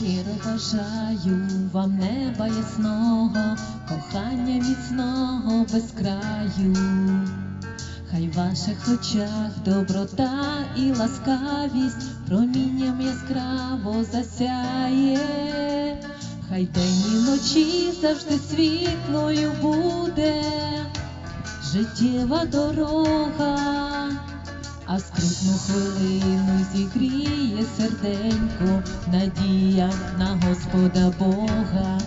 бажаю вам неба ясного, кохання міцного без краю. Хай в ваших очах доброта і ласкавість промінням яскраво засяє, хай день і вночі завжди світлою буде життєва дорога, а скрутну хвилину зігріє серденько, надія на Господа Бога.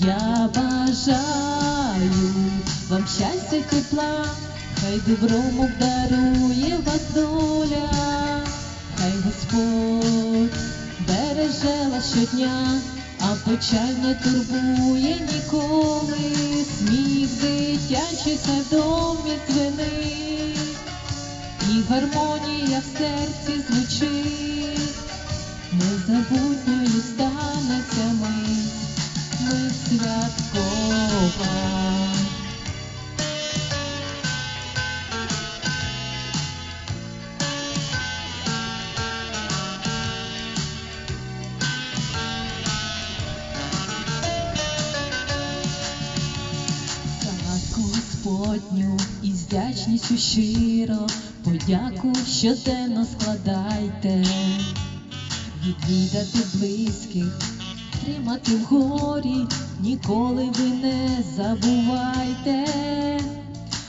Я бажаю вам щастя й тепла, хай добром обдарує вас доля, хай Господь береже вас щодня, а печаль не турбує ніколи, сміх дитячий хай в домі і гармонія в серці звучить, Господню і з вдячністю щиро подяку щоденно складайте, відвідати близьких, тримати в горі, ніколи ви не забувайте.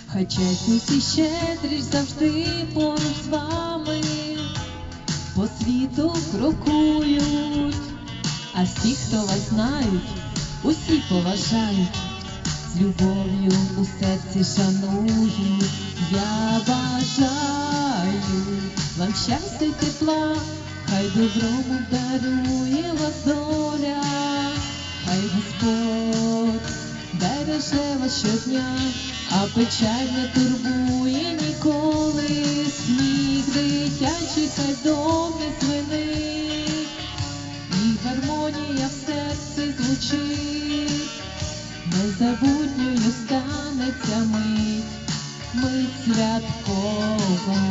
Хай чесність і щедрість завжди поруч з вами, по світу крокують, а всі, хто вас знають, усі поважають з любов'ю у серці шаную, я бажаю вам щастя й тепла, хай добром дарує вас доля, хай Господь береже вас щодня, а печаль не турбує ніколи, сміх дитячий хай в мить, мить святкова.